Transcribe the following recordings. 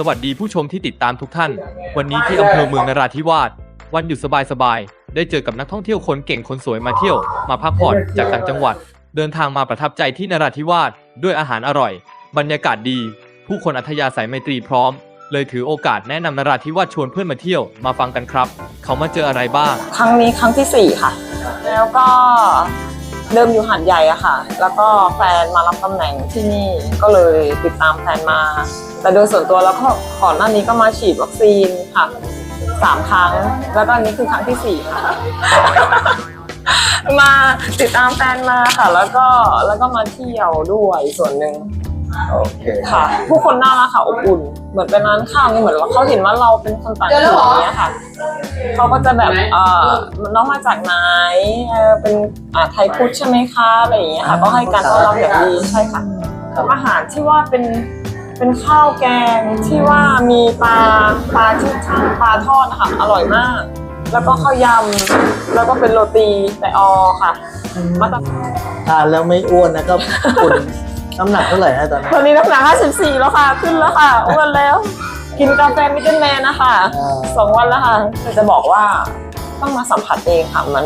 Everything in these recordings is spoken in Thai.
สวัสดีผู้ชมที่ติดตามทุกท่าน วันนี้ที่อำเภอเมืองนราธิวาส วันหยุดสบายๆ ได้เจอกับนักท่องเที่ยวคนเก่งคนสวยมาเที่ยว มาพักผ่อนจากต่างจังหวัด เดินทางมาประทับใจที่นราธิวาสด้วยอาหารอร่อย บรรยากาศดี ผู้คนอัธยาศัยไมตรีพร้อม เลยถือโอกาสแนะนำนราธิวาสชวนเพื่อนมาเที่ยว มาฟังกันครับ เขามาเจออะไรบ้าง ครั้งนี้ครั้งที่สี่ค่ะ แล้วก็ เดิมอยู่หันใหญ่อะค่ะ แล้วก็แฟนมารับตำแหน่งที่นี่ก็เลยติดตามแฟนมา แต่โดยส่วนตัวแล้วก็ก่อนหน้านี้ก็มาฉีดวัคซีนค่ะสามครั้ง แล้วก็อันนี้คือครั้งที่สี่ค่ะมาติดตามแฟนมาค่ะ แล้วก็แล้วก็มาเที่ยวด้วยส่วนหนึ่ง โอเคค่ะ ผู้คนน่ารักค่ะอบอุ่น เหมือนเป็นร้านข้าวนี่เหมือนเขาเห็นว่าเราเป็นคนต่างถิ่นอย่างเงี้ยค่ะเขาก็จะแบบเออน้องมาจากไหนเออเป็นอ่าไทยพุทธใช่ไหมคะอะไรอย่างเงี้ยค่ะก็ให้การต้อนรับอย่างดีใช่ค่ะอาหารที่ว่าเป็นเป็นข้าวแกงที่ว่ามีปลาปลาที่ช่างปลาทอดนะคะอร่อยมาก แล้วก็ข้าวยำแล้วก็เป็นโรตีแต่ออค่ะมาตรทานแล้วไม่อ้วนนะครับคุณ น้ำหนักเท่าไหร่ฮะตอนนี้ตอนนี้น้ำหนัก 54 แล้วค่ะ ขึ้นแล้วค่ะอ้วนแล้ว กินกาแฟมิดเดิลแมนนะคะอ่าสองวันแล้วค่ะแต่จะบอกว่าต้องมาสัมผัสเองค่ะ มัน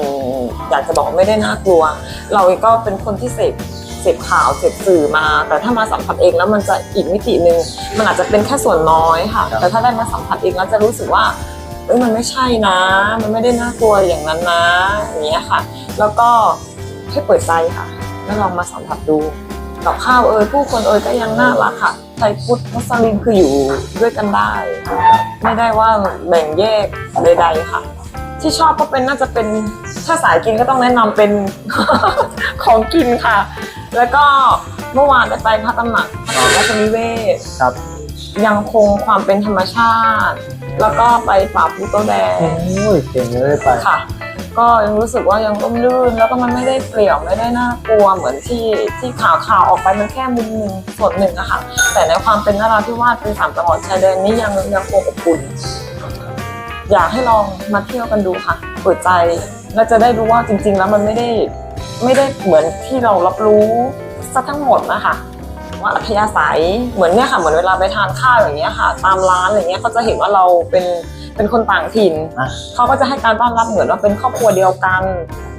อยากจะบอกว่าไม่ได้น่ากลัว เราเองก็เป็นคนที่เสพเสพข่าวเสพสื่อมา แต่ถ้ามาสัมผัสเองแล้วมันจะอีกมิติหนึ่งมันอาจจะเป็นแค่ส่วนน้อยค่ะ แต่ถ้าได้มาสัมผัสเองแล้วจะรู้สึกว่าเอ้ยมันไม่ใช่นะ มันไม่ได้น่ากลัวอย่างนั้นนะอย่างเงี้ยค่ะ แล้วก็ให้เปิดใจค่ะแล้วลองมาสัมผัสดู กับข้าวเอ่ยผู้คนเอ่ยก็ยังน่ารักค่ะไทยพุทธมุสลิมคืออยู่ด้วยกันได้ ไม่ได้ว่าแบ่งแยกใดๆค่ะ ที่ชอบก็เป็นน่าจะเป็นถ้าสายกินก็ต้องแนะนำเป็นของกินค่ะ แล้วก็เมื่อวานได้ไปพระตำหนักพระราชนิเวศครับยังคงความเป็นธรรมชาติ แล้วก็ไปป่าปูโตแดงโอ้ยเก่งเลยไปค่ะ ก็ยังรู้สึกว่ายังร่มรื่น แล้วก็มันไม่ได้เปลี่ยวไม่ได้น่ากลัวเหมือนที่ที่ข่าวข่าวออกไปมันแค่มุมหนึ่งส่วนหนึ่งอะค่ะแต่ในความเป็นนราธิวาสเป็นสามจังหวัดชายแดนนี้ยังยังคงอบอุ่นอยากให้ลองมาเที่ยวกันดูค่ะเปิดใจแล้วจะได้รู้ว่าจริง ๆ แล้วมันไม่ได้ไม่ได้เหมือนที่เรารับรู้ซะทั้งหมดนะคะ ว่าอัธยาศัยเหมือนเนี่ยค่ะเหมือนเวลาไปทานข้าวอย่างเงี้ยค่ะ ตามร้านอะไรเงี้ยเขาจะเห็นว่าเราเป็นเป็นคนต่างถิ่นอะเขาก็จะให้การต้อนรับเหมือนว่าเป็นครอบครัวเดียวกัน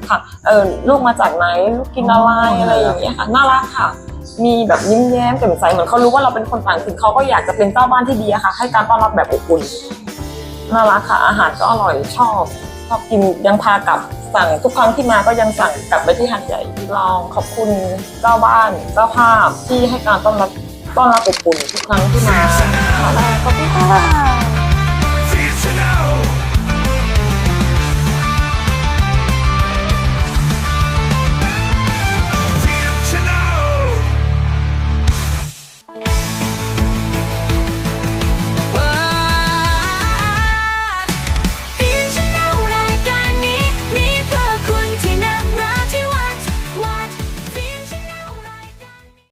ค่ะเออลูกมาจากไหนลูกกินอะไรอะไรอย่างเงี้ยค่ะน่ารักค่ะ มีแบบยิ้มแย้มแจ่มใสเหมือนเขารู้ว่าเราเป็นคนต่างถิ่นเขาก็อยากจะเป็นเจ้าบ้านที่ดีอะค่ะ ให้การต้อนรับแบบอบอุ่นน่ารักค่ะ อาหารก็อร่อยชอบ ชอบกินยังพากลับสั่งทุกครั้งที่มาก็ยังสั่งกลับไปที่หัดใหญ่ลองขอบคุณเจ้าบ้านเจ้าภาพที่ให้การต้อนรับต้อนรับอบอุ่นทุกครั้งที่มาค่ะขอบคุณ